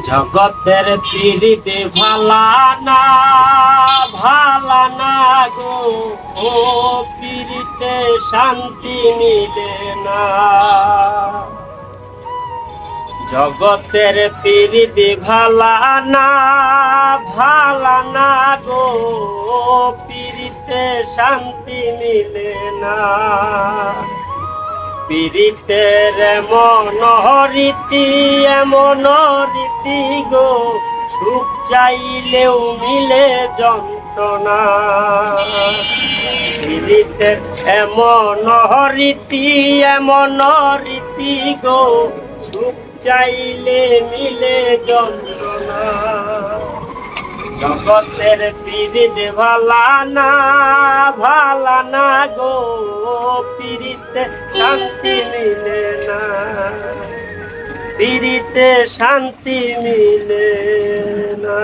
জগতের পিড়িতে ভালা না ভালা না গো। ও পিড়িতে শান্তি মিলে না। জগতের পিড়িতে ভালা না ভালা না গো। ও পিড়িতে শান্তি মিলে না। পীড়িতের এমন রীতি এমন রীতি গো। সুখ চাইলেও মিলে যন্ত্রণা। পীড়িতের এমন রীতি এমন রীতি গো। সুখ চাইলে মিলে যন্ত্রণা। জগতের পীড়িত ভালা না ভালা না গো। পীড়িতে শান্তি মিলে না। পীড়িতে শান্তি মিলে না।